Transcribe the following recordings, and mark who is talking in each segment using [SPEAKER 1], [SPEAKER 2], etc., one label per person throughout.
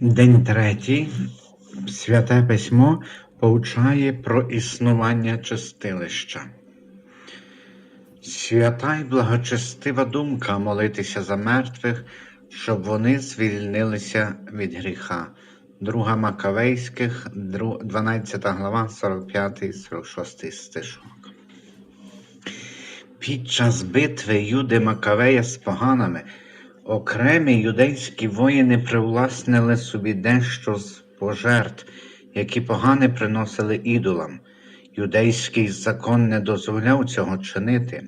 [SPEAKER 1] День третій. Святе письмо повчає про існування чистилища. Свята й благочестива думка молитися за мертвих, щоб вони звільнилися від гріха. Друга Макавейських, 12 глава, 45-46 стишок. Під час битви Юди Макавея з поганами окремі юдейські воїни привласнили собі дещо з пожертв, які погани приносили ідолам. Юдейський закон не дозволяв цього чинити.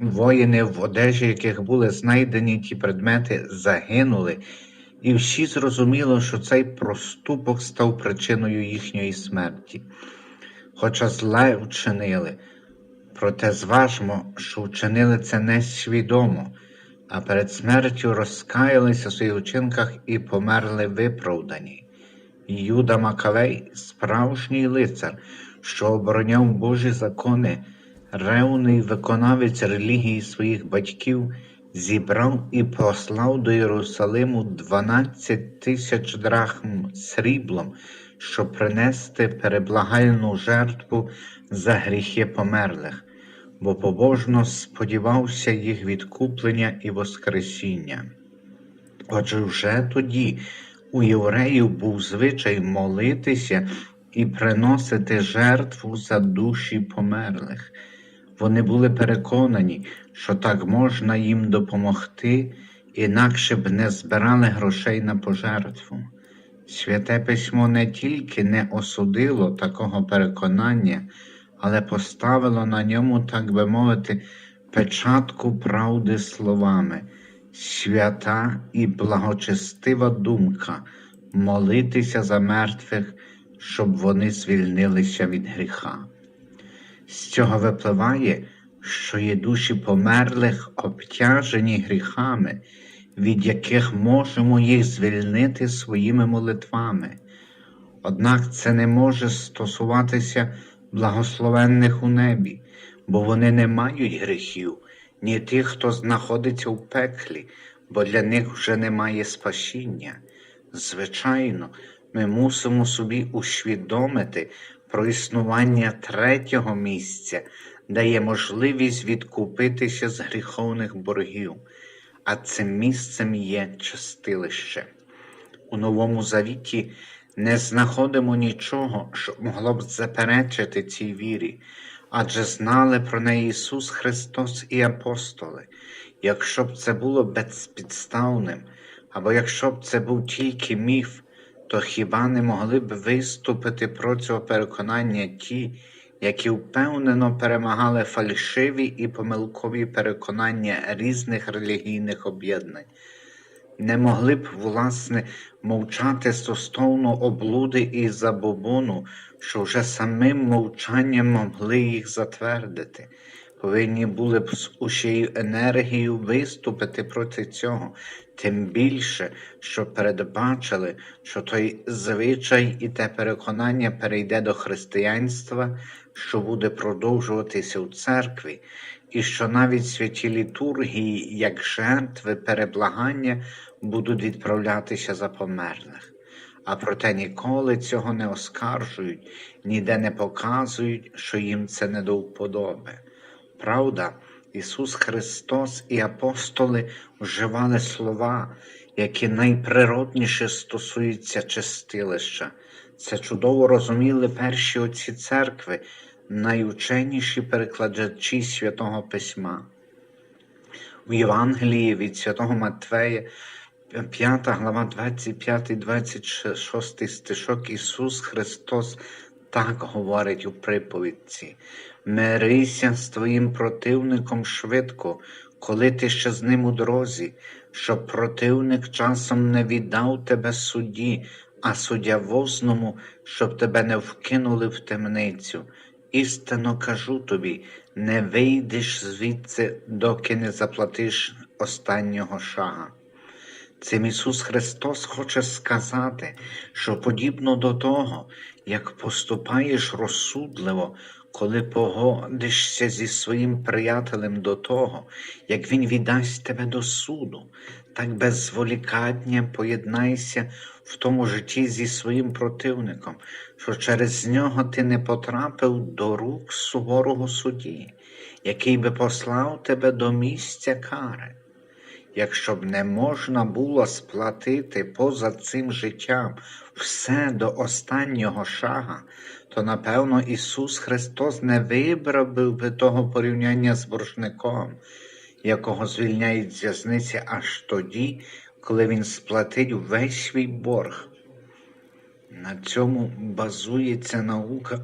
[SPEAKER 1] Воїни, в одежі яких були знайдені ті предмети, загинули, і всі зрозуміло, що цей проступок став причиною їхньої смерті. Хоча зле вчинили, проте зважмо, що вчинили це несвідомо, а перед смертю розкаялися в своїх вчинках і померли виправдані. Юда Макавей, справжній лицар, що обороняв Божі закони, ревний виконавець релігії своїх батьків, зібрав і послав до Єрусалиму 12 тисяч драхм сріблом, щоб принести переблагальну жертву за гріхи померлих, бо побожно сподівався їх відкуплення і воскресіння. Отже, вже тоді у євреїв був звичай молитися і приносити жертву за душі померлих. Вони були переконані, що так можна їм допомогти, інакше б не збирали грошей на пожертву. Святе письмо не тільки не осудило такого переконання, але поставило на ньому, так би мовити, печатку правди словами, свята і благочестива думка молитися за мертвих, щоб вони звільнилися від гріха. З цього випливає, що є душі померлих обтяжені гріхами, від яких можемо їх звільнити своїми молитвами. Однак це не може стосуватися благословенних у небі, бо вони не мають гріхів, ні тих, хто знаходиться у пеклі, бо для них вже немає спасіння. Звичайно, ми мусимо собі усвідомити про існування третього місця, де є можливість відкупитися з гріховних боргів, а цим місцем є чистилище. У Новому Завіті не знаходимо нічого, що могло б заперечити цій вірі, адже знали про неї Ісус Христос і апостоли. Якщо б це було безпідставним, або якщо б це був тільки міф, то хіба не могли б виступити про цього переконання ті, які впевнено перемагали фальшиві і помилкові переконання різних релігійних об'єднань? Не могли б, власне, мовчати стосовно облуди і забобону, що вже самим мовчанням могли їх затвердити. Повинні були б з усією енергією виступити проти цього, тим більше, що передбачили, що той звичай і те переконання перейде до християнства, що буде продовжуватися у церкві, і що навіть святі літургії, як жертви переблагання, будуть відправлятися за померлих. А проте ніколи цього не оскаржують, ніде не показують, що їм це не до вподоби. Правда, Ісус Христос і апостоли вживали слова, які найприродніше стосуються чистилища. Це чудово розуміли перші отці церкви, найученіші перекладачі святого Письма. У Євангелії від святого Матвея, 5 глава 25-26 стишок Ісус Христос так говорить у приповідці. Мирися з твоїм противником швидко, коли ти ще з ним у дорозі, щоб противник часом не віддав тебе судді, а суддя возному, щоб тебе не вкинули в темницю. Істинно кажу тобі, не вийдеш звідси, доки не заплатиш останнього шага. Цим Ісус Христос хоче сказати, що подібно до того, як поступаєш розсудливо, коли погодишся зі своїм приятелем до того, як він віддасть тебе до суду, так без зволікання поєднайся в тому житті зі своїм противником, що через нього ти не потрапив до рук суворого судді, який би послав тебе до місця кари. Якщо б не можна було сплатити поза цим життям все до останнього шага, то напевно Ісус Христос не вибрав би того порівняння з боржником, якого звільняють з в'язниці аж тоді, коли він сплатить весь свій борг. На цьому базується наука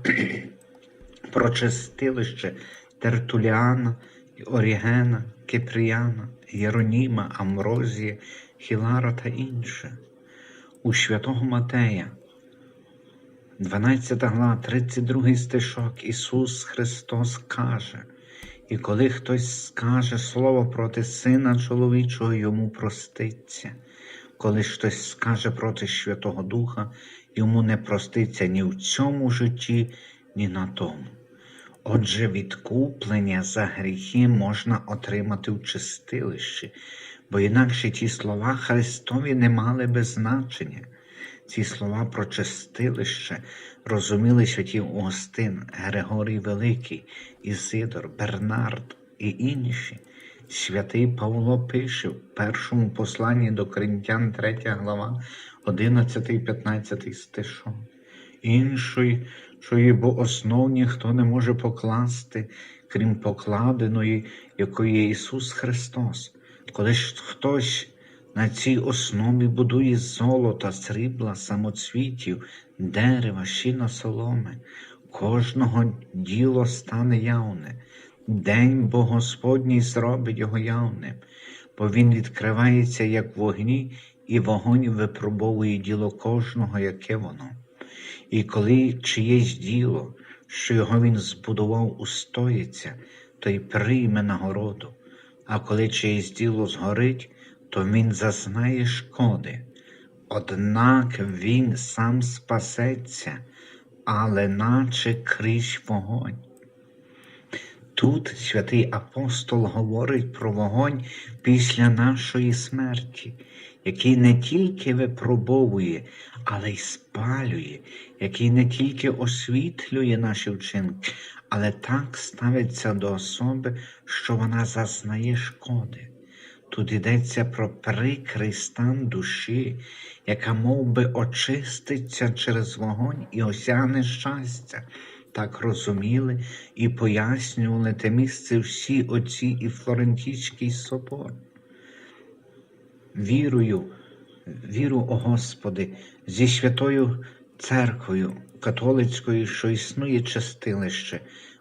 [SPEAKER 1] про чистилище Тертуліана, Орігена, Кипріяна, Єроніма, Амрозія, Хілара та інше. У святого Матея, 12 глава, 32 стишок, Ісус Христос каже, і коли хтось скаже слово проти Сина чоловічого, йому проститься. Коли хтось скаже проти Святого Духа, йому не проститься ні в цьому житті, ні на тому. Отже, відкуплення за гріхи можна отримати в чистилищі, бо інакше ті слова Христові не мали би значення. Ці слова про чистилище розуміли святі Огостин, Григорій Великий, Ізидор, Бернард і інші. Святий Павло пише в першому посланні до Коринтян 3 глава, 11 і 15 стишок. Іншої, що бо основ ніхто не може покласти, крім покладеної, якою є Ісус Христос. Коли ж хтось на цій основі будує золота, срібла, самоцвітів, дерева, щіна соломи, кожного діло стане явне. День бо Господній зробить його явним, бо він відкривається, як вогні, і вогонь випробовує діло кожного, яке воно. І коли чиєсь діло, що його він збудував, устоїться, то й прийме нагороду, а коли чиєсь діло згорить, то він зазнає шкоди. Однак він сам спасеться, але наче крізь вогонь. Тут святий апостол говорить про вогонь після нашої смерті, який не тільки випробовує, але й спалює, який не тільки освітлює наші вчинки, але так ставиться до особи, що вона зазнає шкоди. Тут йдеться про прикрий стан душі, яка мов би, очиститься через вогонь і осягне щастя. Так розуміли і пояснювали те місце всі отці і Флорентійський собор. Вірую, віру, о Господи, зі святою церквою католицькою, що існує чистилище,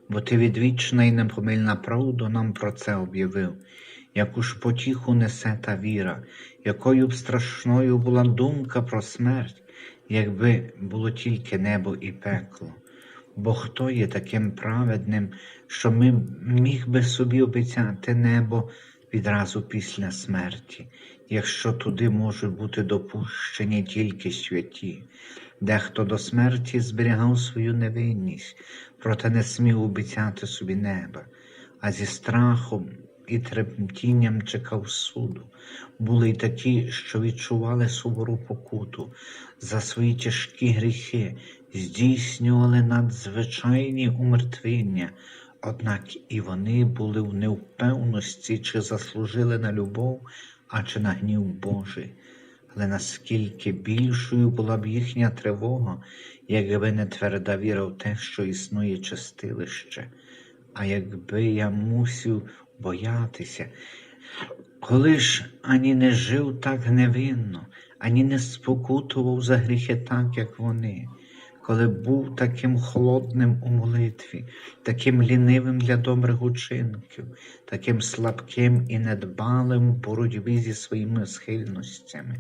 [SPEAKER 1] бо Ти відвічна і непомильна правду нам про це об'явив, яку ж потіху несе та віра, якою б страшною була думка про смерть, якби було тільки небо і пекло. Бо хто є таким праведним, що ми міг би собі обіцяти небо відразу після смерті, якщо туди можуть бути допущені тільки святі, дехто до смерті зберігав свою невинність, проте не смів обіцяти собі неба, а зі страхом і тремтінням чекав суду. Були й такі, що відчували сувору покуту за свої тяжкі гріхи, здійснювали надзвичайні умертвіння, однак і вони були в невпевності, чи заслужили на любов, а чи на гнів Божий. Але наскільки більшою була б їхня тривога, якби не тверда віра в те, що існує чистилище, а якби я мусив боятися, коли ж ані не жив так невинно, ані не спокутував за гріхи так, як вони, коли був таким холодним у молитві, таким лінивим для добрих учинків, таким слабким і недбалим в боротьбі зі своїми схильностями.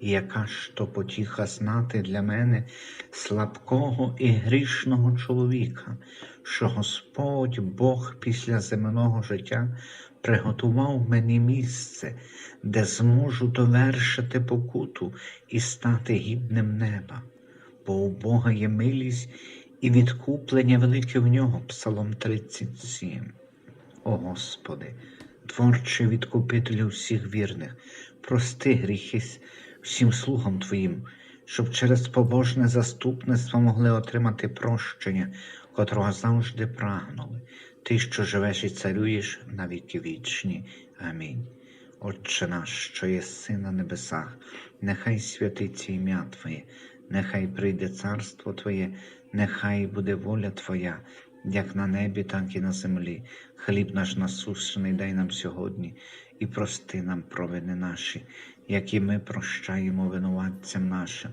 [SPEAKER 1] І яка ж то потіха знати для мене слабкого і грішного чоловіка, що Господь Бог після земного життя приготував мені місце, де зможу довершити покуту і стати гідним неба, бо у Бога є милість
[SPEAKER 2] і відкуплення велике в нього. Псалом 37. О Господи, творче відкупителю всіх вірних, прости гріхи всім слугам Твоїм, щоб через побожне заступництво могли отримати прощення, котрого завжди прагнули. Ти, що живеш і царюєш на віки вічні. Амінь. Отче наш, що єси на небесах, нехай святиться ім'я Твоє, нехай прийде царство Твоє, нехай буде воля Твоя, як на небі, так і на землі. Хліб наш насущний дай нам сьогодні, і прости нам провини наші, які ми прощаємо винуватцям нашим,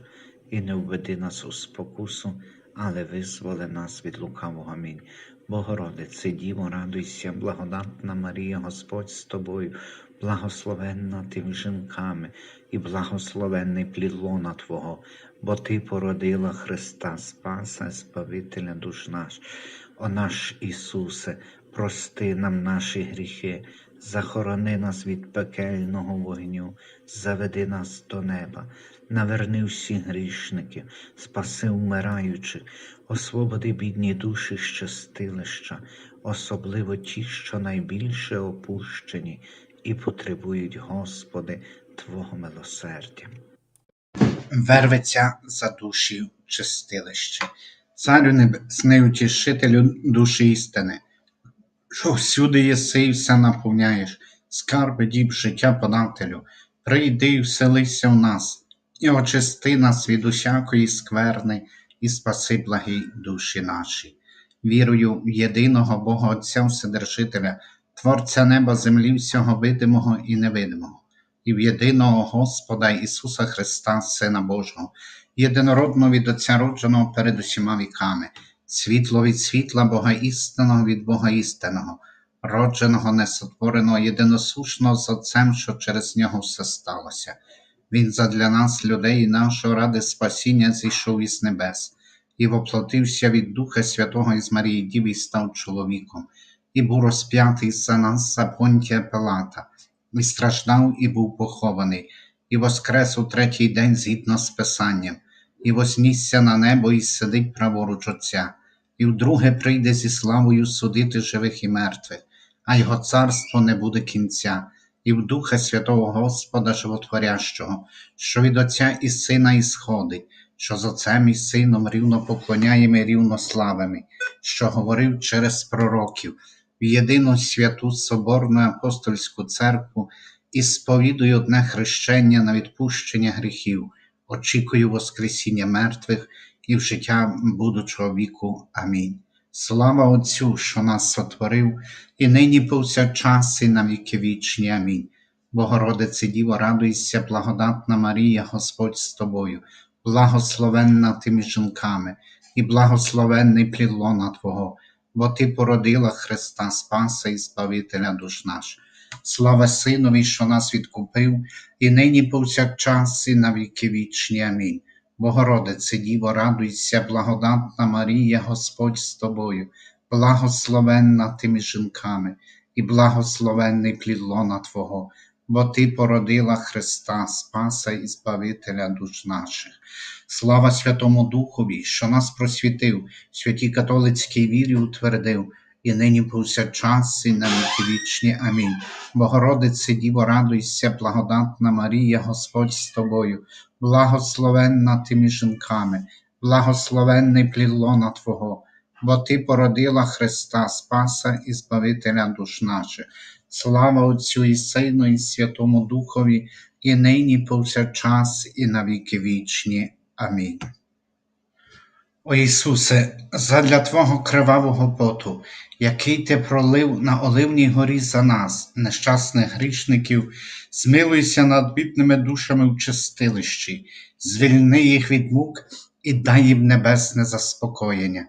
[SPEAKER 2] і не введи нас у спокусу, але визволи нас від лукавого. Амінь. Богородице, Діво, радуйся, благодатна Марія, Господь з тобою, благословенна ти між жінками, і благословенний плід лона Твого, бо Ти породила Христа, Спаса, Збавителя душ наш. О наш Ісусе, прости нам наші гріхи, захорони нас від пекельного вогню, заведи нас до неба, наверни всіх грішників, спаси вмираючих, освободи бідні душі з чистилища, особливо ті, що найбільше опущені і потребують, Господи, Твого милосердя. Верветься за душі чистилище, царю небесний утішителю душі істини, що всюди єси і все наповняєш, скарби діб життя подателю, прийди і вселися в нас, і очисти нас від усякої скверни, і спаси благі душі наші. Вірую в єдиного Бога Отця Вседержителя, Творця неба, землі, всього видимого і невидимого, і в єдиного Господа Ісуса Христа, Сина Божого, єдинородного від Отця родженого перед усіма віками, світло від світла Бога істинного від Бога істинного, родженого, несотвореного, єдиносушного з Отцем, що через нього все сталося. Він задля нас, людей, і нашого ради спасіння зійшов із небес, і воплотився від Духа Святого із Марії Діви і став чоловіком, і був розп'ятий за нас за Понтія Пилата, і страждав, і був похований, і воскрес у третій день згідно з Писанням, і вознісся на небо, і сидить праворуч Отця, і вдруге прийде зі славою судити живих і мертвих, а його царство не буде кінця, і в Духа Святого Господа Животворящого, що від Отця і Сина ісходить, що з Отцем і Сином рівно поклоняємо і рівно славимо, що говорив через пророків, в єдину святу Соборну апостольську церкву і сповідую одне хрещення на відпущення гріхів, очікую Воскресіння мертвих і в життя будучого віку. Амінь. Слава Отцю, що нас сотворив, і нині повсякчас, і на віки вічні. Амінь. Богородице Діво, радуйся, благодатна Марія, Господь з тобою, благословенна ти між жінками, і благословенний плід лона Твого, бо Ти породила Христа Спаса і Збавителя душ наш. Слава Синові, що нас відкупив, і нині повсякчас, і на віки вічні. Амінь. Богородице Діво, радуйся, благодатна Марія, Господь з тобою, благословенна ти між жінками, і благословенний плід лона Твого, бо Ти породила Христа, Спаса і Збавителя душ наших. Слава Святому Духові, що нас просвітив, святій католицькій вірі утвердив, і нині повсякчас, і на віки вічні. Амінь. Богородице Діво, радуйся, благодатна Марія, Господь з тобою, благословенна ти між жінками, благословенний плід лона Твого, бо Ти породила Христа, Спаса і Збавителя душ наших. Слава Отцю і Сину, і Святому Духові, і нині повсякчас, і на віки вічні. Амінь. О Ісусе, задля Твого кривавого поту, який Ти пролив на Оливній горі за нас, нещасних грішників, змилуйся над бідними душами в чистилищі, звільни їх від мук і дай їм небесне заспокоєння.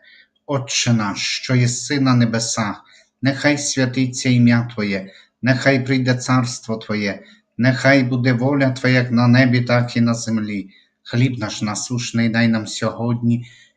[SPEAKER 2] Отче наш, що єси на небесах, нехай святиться ім'я Твоє, нехай прийде царство Твоє, нехай буде воля Твоя як на небі, так і на землі. Хліб наш насушний дай нам сьогодні,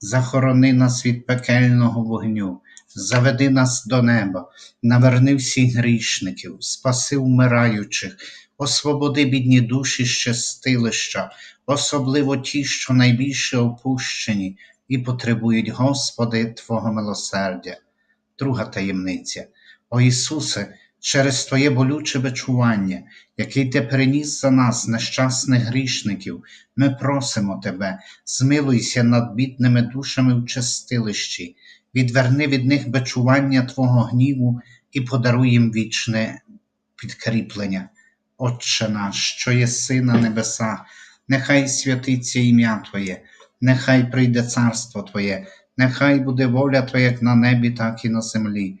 [SPEAKER 2] захорони нас від пекельного вогню, заведи нас до неба, наверни всіх грішників, спаси вмираючих, освободи бідні душі з чистилища, особливо ті, що найбільше опущені і потребують, Господи, Твого милосердя. Друга таємниця. О Ісусе, через Твоє болюче бичування, який Ти переніс за нас, нещасних грішників, ми просимо Тебе, змилуйся над бідними душами в чистилищі, відверни від них бичування Твого гніву і подаруй їм вічне підкріплення. Отче наш, що єси на небесах, нехай святиться ім'я Твоє, нехай прийде царство Твоє, нехай буде воля Твоя як на небі, так і на землі.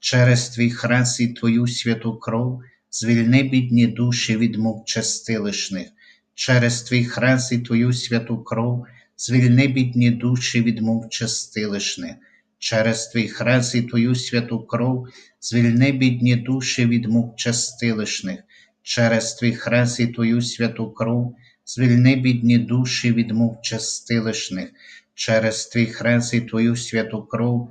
[SPEAKER 2] через твій хрест і твою святу кров, звільни бідні душі від мук чистилишних, через твій хрест і твою святу кров, звільни бідні душі від мук чистилишних, через твій хрест і твою святу кров, звільни бідні душі від мук чистилишних, через твій хрест і твою святу кров, звільни бідні душі від мук чистилишних, через твій хрест і твою святу кров,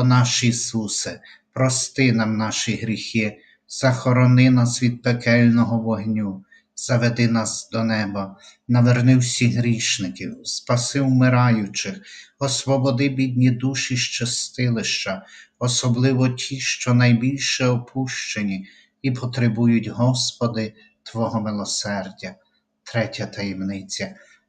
[SPEAKER 2] О наш Ісусе, прости нам наші гріхи, захорони нас від пекельного вогню, заведи нас до неба, наверни всіх грішників, спаси вмираючих, освободи бідні душі з чистилища, особливо ті, що найбільше опущені і потребують, Господи, Твого милосердя. Третя таємниця.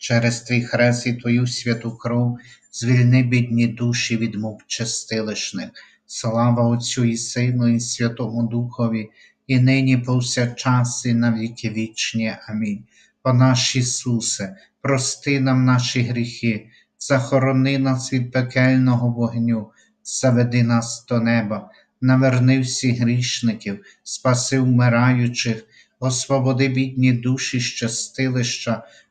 [SPEAKER 2] через твій хрест і твою святу кров, звільни бідні душі від мук чистилищних. Слава Отцю і Сину, і Святому Духові, і нині повсякчас, і на віки вічні. Амінь. О наш Ісусе, прости нам наші гріхи, захорони нас від пекельного вогню, заведи нас до неба, наверни всіх грішників, спаси вмираючих, освободи бідні душі з чистилища,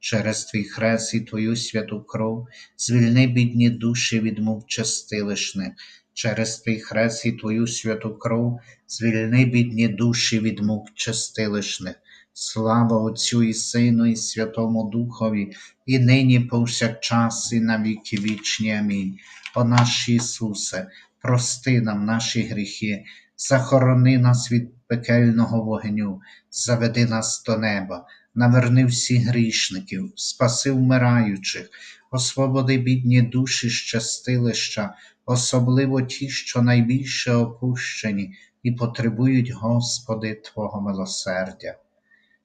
[SPEAKER 2] через твій хрест і твою святу кров, звільни бідні душі від мук чистилищних, через твій хрест і твою святу кров, звільни бідні душі від мук чистилищних. Слава Отцю і Сину, і Святому Духові, і нині повсякчас, і на віки вічні. Амінь. О наш Ісусе, прости нам наші гріхи, захорони нас від пекельного вогню, заведи нас до неба, наверни всіх грішників, спаси вмираючих, освободи бідні душі щастилища, особливо ті, що найбільше опущені і потребують, Господи, Твого милосердя.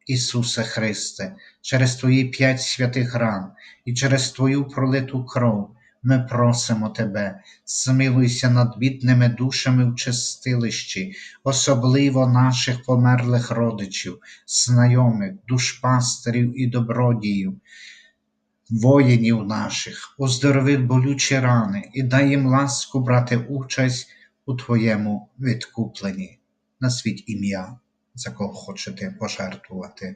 [SPEAKER 2] Ісусе Христе, через Твої п'ять святих ран і через Твою пролиту кров ми просимо Тебе, змилуйся над бідними душами в чистилищі, особливо наших померлих родичів, знайомих, душпастерів і добродіїв, воїнів наших, оздорови болючі рани і дай їм ласку брати участь у Твоєму відкупленні. Назвіть ім'я, за кого хочете пожертвувати